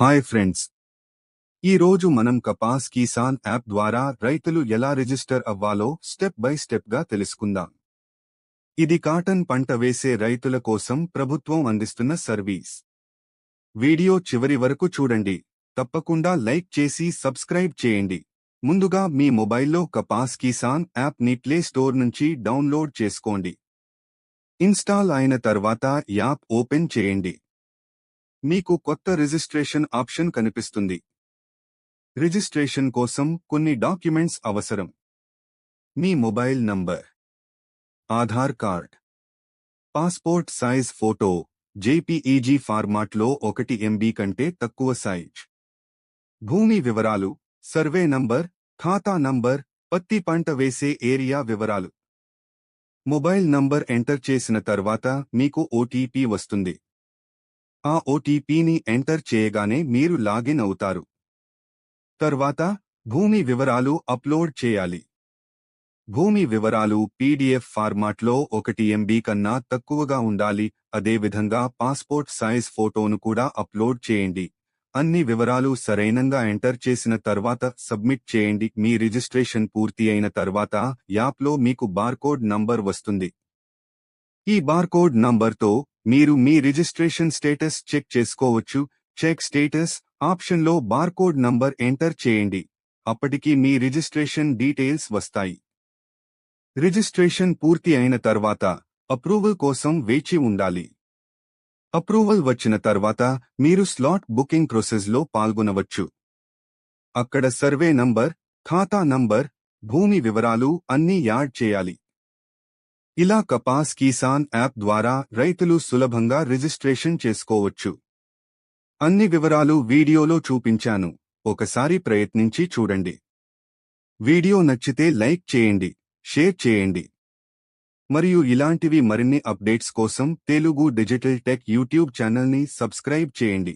Hi friends ఈ రోజు మనం కపాస్ కిసాన్ యాప్ ద్వారా రైతులు ఎలా రిజిస్టర్ అవ్వాలో స్టెప్ బై స్టెప్గా తెలుసుకుందాం. ఇది కాటన్ పంట వేసే రైతుల కోసం ప్రభుత్వం అందిస్తున్న సర్వీస్. వీడియో చివరి వరకు చూడండి. తప్పకుండా లైక్ చేసి సబ్స్క్రైబ్ చేయండి. ముందుగా మీ మొబైల్లో కపాస్ కిసాన్ యాప్ని ప్లే స్టోర్ నుంచి డౌన్లోడ్ చేసుకోండి. ఇన్స్టాల్ అయిన తర్వాత యాప్ ఓపెన్ చేయండి. మీకు కొత్త రిజిస్ట్రేషన్ ఆప్షన్ కనిపిస్తుంది. రిజిస్ట్రేషన్ కోసం కొన్ని డాక్యుమెంట్స్ అవసరం. మీ mobile number Aadhaar card passport size photo JPEG ఫార్మాట్లో ఒకటి ఎంబీ కంటే తక్కువ సైజ్. భూమి వివరాలు సర్వే నంబర్ ఖాతా నంబర్ పత్తి పంట వేసే ఏరియా వివరాలు. మొబైల్ నంబర్ ఎంటర్ చేసిన తర్వాత మీకు ఓటీపీ వస్తుంది. ఆ ఓటీపీని ఎంటర్ చేయగానే మీరు లాగిన్ అవుతారు. తర్వాత భూమి వివరాలు అప్లోడ్ చేయాలి. భూమి వివరాలు పీడీఎఫ్ ఫార్మాట్లో ఒకటి ఎంబీ కన్నా తక్కువగా ఉండాలి. అదేవిధంగా పాస్పోర్ట్ సైజ్ ఫోటోను కూడా అప్లోడ్ చేయండి. అన్ని వివరాలు సరైనంగా ఎంటర్ చేసిన తర్వాత సబ్మిట్ చేయండి. మీ రిజిస్ట్రేషన్ పూర్తి అయిన తర్వాత యాప్లో మీకు బార్కోడ్ నంబర్ వస్తుంది. ఈ బార్కోడ్ నంబర్తో మీరు మీ రిజిస్ట్రేషన్ స్టేటస్ చెక్ చేసుకోవచ్చు. చెక్ స్టేటస్ ఆప్షన్లో బార్కోడ్ నంబర్ ఎంటర్ చేయండి. అప్పటికి మీ రిజిస్ట్రేషన్ డీటెయిల్స్ వస్తాయి. రిజిస్ట్రేషన్ పూర్తి అయిన తర్వాత అప్రూవల్ కోసం వేచి ఉండాలి. అప్రూవల్ వచ్చిన తర్వాత మీరు స్లాట్ బుకింగ్ ప్రాసెస్లో పాల్గొనవచ్చు. అక్కడ సర్వే నంబర్ ఖాతా నంబర్ భూమి వివరాలు అన్నీ యాడ్ చేయాలి. ఇలా కపాస్ కిసాన్ యాప్ ద్వారా రైతులు సులభంగా రిజిస్ట్రేషన్ చేసుకోవచ్చు. అన్ని వివరాలు వీడియోలో చూపించాను. ఒకసారి ప్రయత్నించి చూడండి. వీడియో నచ్చితే లైక్ చేయండి షేర్ చేయండి. మరియు ఇలాంటివి మరిన్ని అప్డేట్స్ కోసం తెలుగు డిజిటల్ టెక్ యూట్యూబ్ ఛానల్ని సబ్స్క్రైబ్ చేయండి.